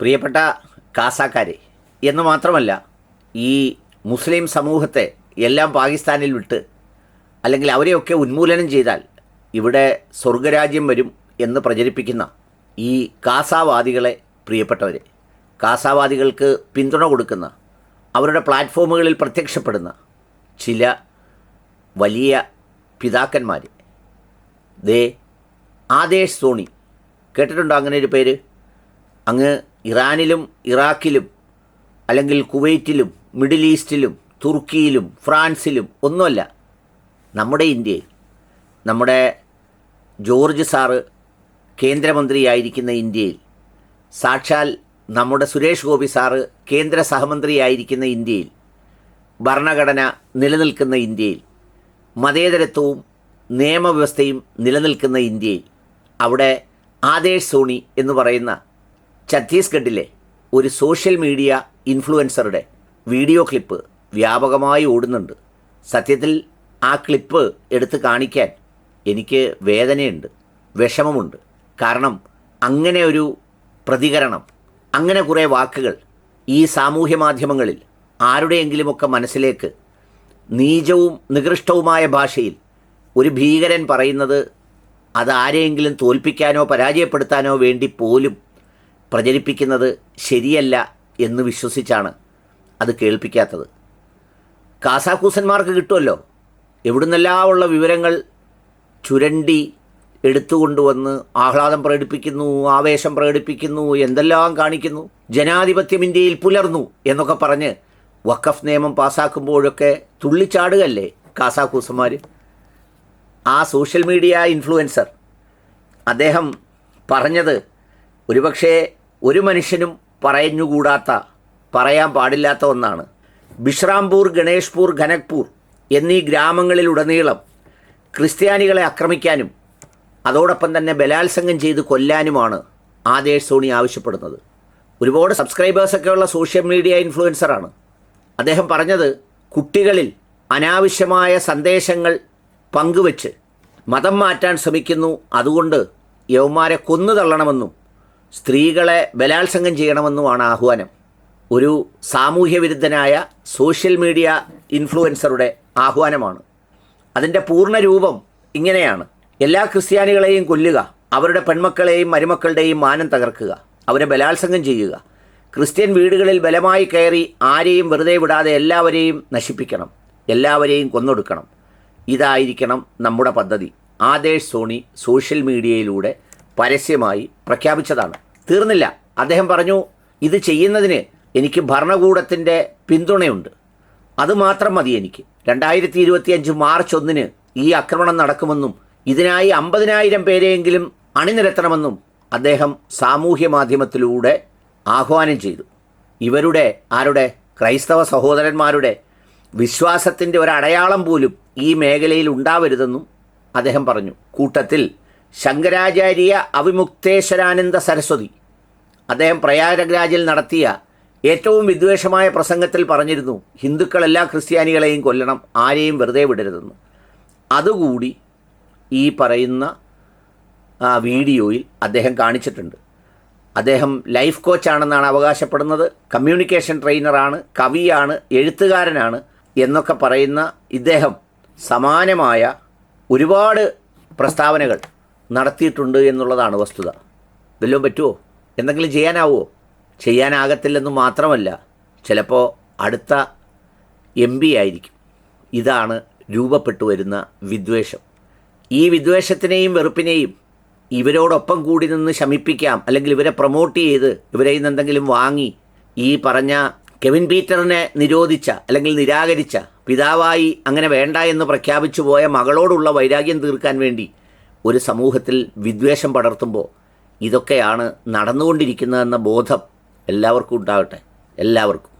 പ്രിയപ്പെട്ട കാസാക്കാരെ എന്ന് മാത്രമല്ല ഈ മുസ്ലിം സമൂഹത്തെ എല്ലാം പാകിസ്ഥാനിൽ വിട്ട് അല്ലെങ്കിൽ അവരെയൊക്കെ ഉന്മൂലനം ചെയ്താൽ ഇവിടെ സ്വർഗരാജ്യം വരും എന്ന് പ്രചരിപ്പിക്കുന്ന ഈ കാസാവാദികളെ പ്രിയപ്പെട്ടവരെ കാസാവാദികൾക്ക് പിന്തുണ കൊടുക്കുന്ന അവരുടെ പ്ലാറ്റ്ഫോമുകളിൽ പ്രത്യക്ഷപ്പെടുന്ന ചില വലിയ പിതാക്കന്മാർ ദേ ആദേശ് സോണി കേട്ടിട്ടുണ്ടോ അങ്ങനെ ഒരു പേര്? അങ്ങ് ഇറാനിലും ഇറാഖിലും അല്ലെങ്കിൽ കുവൈറ്റിലും മിഡിൽ ഈസ്റ്റിലും തുർക്കിയിലും ഫ്രാൻസിലും ഒന്നുമല്ല. നമ്മുടെ ഇന്ത്യയിൽ നമ്മുടെ ജോർജ് സാറ് കേന്ദ്രമന്ത്രിയായിരിക്കുന്ന ഇന്ത്യയിൽ സാക്ഷാൽ നമ്മുടെ സുരേഷ് ഗോപി സാറ് കേന്ദ്ര സഹമന്ത്രിയായിരിക്കുന്ന ഇന്ത്യയിൽ ഭരണഘടന നിലനിൽക്കുന്ന ഇന്ത്യയിൽ മതേതരത്വവും നിയമവ്യവസ്ഥയും നിലനിൽക്കുന്ന ഇന്ത്യയിൽ അവിടെ ആദേശ് സോണി എന്ന് പറയുന്ന ഛത്തീസ്ഗഡിലെ ഒരു സോഷ്യൽ മീഡിയ ഇൻഫ്ലുവൻസറുടെ വീഡിയോ ക്ലിപ്പ് വ്യാപകമായി ഓടുന്നുണ്ട്. സത്യത്തിൽ ആ ക്ലിപ്പ് എടുത്ത് കാണിക്കാൻ എനിക്ക് വേദനയുണ്ട് വിഷമമുണ്ട്. കാരണം അങ്ങനെ ഒരു പ്രതികരണം അങ്ങനെ കുറേ വാക്കുകൾ ഈ സാമൂഹ്യ മാധ്യമങ്ങളിൽ ആരുടെയെങ്കിലുമൊക്കെ മനസ്സിലേക്ക് നീചവും നികൃഷ്ടവുമായ ഭാഷയിൽ ഒരു ഭീകരൻ പറയുന്നത് അത് ആരെയെങ്കിലും തോൽപ്പിക്കാനോ പരാജയപ്പെടുത്താനോ വേണ്ടി പോലും പ്രചരിപ്പിക്കുന്നത് ശരിയല്ല എന്ന് വിശ്വസിച്ചാണ് അത് കേൾപ്പിക്കാത്തത്. കാസാക്കൂസന്മാർക്ക് കിട്ടുമല്ലോ. എവിടുന്നെല്ലാം ഉള്ള വിവരങ്ങൾ ചുരണ്ടി എടുത്തുകൊണ്ടുവന്ന് ആഹ്ലാദം പ്രകടിപ്പിക്കുന്നു ആവേശം പ്രകടിപ്പിക്കുന്നു എന്തെല്ലാം കാണിക്കുന്നു ജനാധിപത്യം ഇന്ത്യയിൽ പുലർന്നു എന്നൊക്കെ പറഞ്ഞ് വഖഫ് നിയമം പാസ്സാക്കുമ്പോഴൊക്കെ തുള്ളിച്ചാടുകല്ലേ കാസാക്കൂസന്മാർ ആ സോഷ്യൽ മീഡിയ ഇൻഫ്ലുവൻസർ അദ്ദേഹം പറഞ്ഞത് ഒരുപക്ഷേ ഒരു മനുഷ്യനും പറഞ്ഞുകൂടാത്ത പറയാൻ പാടില്ലാത്ത ഒന്നാണ്. ബിഷ്രാംപൂർ ഗണേഷ്പൂർ ഖനക്പൂർ എന്നീ ഗ്രാമങ്ങളിലുടനീളം ക്രിസ്ത്യാനികളെ ആക്രമിക്കാനും അതോടൊപ്പം തന്നെ ബലാത്സംഗം ചെയ്ത് കൊല്ലാനുമാണ് ആദേശ് സോണി ആവശ്യപ്പെടുന്നത്. ഒരുപാട് സബ്സ്ക്രൈബേഴ്സൊക്കെ ഉള്ള സോഷ്യൽ മീഡിയ ഇൻഫ്ലുവൻസറാണ്. അദ്ദേഹം പറഞ്ഞത് കുട്ടികളിൽ അനാവശ്യമായ സന്ദേശങ്ങൾ പങ്കുവച്ച് മതം മാറ്റാൻ ശ്രമിക്കുന്നു. അതുകൊണ്ട് യവന്മാരെ കൊന്നു തള്ളണമെന്നും സ്ത്രീകളെ ബലാത്സംഗം ചെയ്യണമെന്നുമാണ് ആഹ്വാനം. ഒരു സാമൂഹ്യ വിരുദ്ധനായ സോഷ്യൽ മീഡിയ ഇൻഫ്ലുവൻസറുടെ ആഹ്വാനമാണ്. അതിന്റെ പൂർണ രൂപം ഇങ്ങനെയാണ്. എല്ലാ ക്രിസ്ത്യാനികളെയും കൊല്ലുക അവരുടെ പെൺമക്കളെയും മരുമക്കളുടെയും മാനം തകർക്കുക അവരെ ബലാത്സംഗം ചെയ്യുക. ക്രിസ്ത്യൻ വീടുകളിൽ ബലമായി കയറി ആരെയും വെറുതെ വിടാതെ എല്ലാവരെയും നശിപ്പിക്കണം എല്ലാവരെയും കൊന്നൊടുക്കണം. ഇതായിരിക്കണം നമ്മുടെ പദ്ധതി. ആദേശ് സോണി സോഷ്യൽ മീഡിയയിലൂടെ പരസ്യമായി പ്രഖ്യാപിച്ചതാണ്. തീർന്നില്ല. അദ്ദേഹം പറഞ്ഞു ഇത് ചെയ്യുന്നതിന് എനിക്ക് ഭരണകൂടത്തിന്റെ പിന്തുണയുണ്ട്. അതുമാത്രം മതി എനിക്ക്. രണ്ടായിരത്തി ഇരുപത്തിയഞ്ച് മാർച്ച് ഒന്നിന് ഈ ആക്രമണം നടക്കുമെന്നും ഇതിനായി അമ്പതിനായിരം പേരെയെങ്കിലും അണിനിരത്തണമെന്നും അദ്ദേഹം സാമൂഹ്യ മാധ്യമത്തിലൂടെ ആഹ്വാനം ചെയ്തു. ഇവരുടെ ആരുടെ ക്രൈസ്തവ സഹോദരന്മാരുടെ വിശ്വാസത്തിന്റെ ഒരടയാളം പോലും ഈ മേഖലയിൽ ഉണ്ടാവരുതെന്നും അദ്ദേഹം പറഞ്ഞു. കൂട്ടത്തിൽ ശങ്കരാചാര്യ അവിമുക്തേശ്വരാനന്ദ സരസ്വതി. അദ്ദേഹം പ്രയാഗരാജിൽ നടത്തിയ ഏറ്റവും വിദ്വേഷമായ പ്രസംഗത്തിൽ പറഞ്ഞിരുന്നു ഹിന്ദുക്കൾ എല്ലാ ക്രിസ്ത്യാനികളെയും കൊല്ലണം ആരെയും വെറുതെ വിടരുതെന്ന്. അതുകൂടി ഈ പറയുന്ന വീഡിയോയിൽ അദ്ദേഹം കാണിച്ചിട്ടുണ്ട്. അദ്ദേഹം ലൈഫ് കോച്ചാണെന്നാണ് അവകാശപ്പെടുന്നത് കമ്മ്യൂണിക്കേഷൻ ട്രെയിനറാണ് കവിയാണ് എഴുത്തുകാരനാണ് എന്നൊക്കെ പറയുന്ന ഇദ്ദേഹം സമാനമായ ഒരുപാട് പ്രസ്താവനകൾ നടത്തിയിട്ടുണ്ട് എന്നുള്ളതാണ് വസ്തുത. വല്ലതും പറ്റുമോ എന്തെങ്കിലും ചെയ്യാനാവുമോ ചെയ്യാനാകത്തില്ലെന്ന് മാത്രമല്ല ചിലപ്പോൾ അടുത്ത എം പി ആയിരിക്കും. ഇതാണ് രൂപപ്പെട്ടു വരുന്ന വിദ്വേഷം. ഈ വിദ്വേഷത്തിനെയും വെറുപ്പിനെയും ഇവരോടൊപ്പം കൂടി നിന്ന് ശമിപ്പിക്കാം അല്ലെങ്കിൽ ഇവരെ പ്രൊമോട്ട് ചെയ്ത് ഇവരെ നിന്ന് എന്തെങ്കിലും വാങ്ങി ഈ പറഞ്ഞ കെവിൻ പീറ്ററിനെ നിരോധിച്ച അല്ലെങ്കിൽ നിരാകരിച്ച പിതാവായി അങ്ങനെ വേണ്ട എന്ന് പ്രഖ്യാപിച്ചു പോയ മകളോടുള്ള വൈരാഗ്യം തീർക്കാൻ വേണ്ടി ഒരു സമൂഹത്തിൽ വിദ്വേഷം പടർത്തുമ്പോൾ ഇതൊക്കെയാണ് നടന്നുകൊണ്ടിരിക്കുന്നതെന്ന ബോധം എല്ലാവർക്കും ഉണ്ടാകട്ടെ. എല്ലാവർക്കും.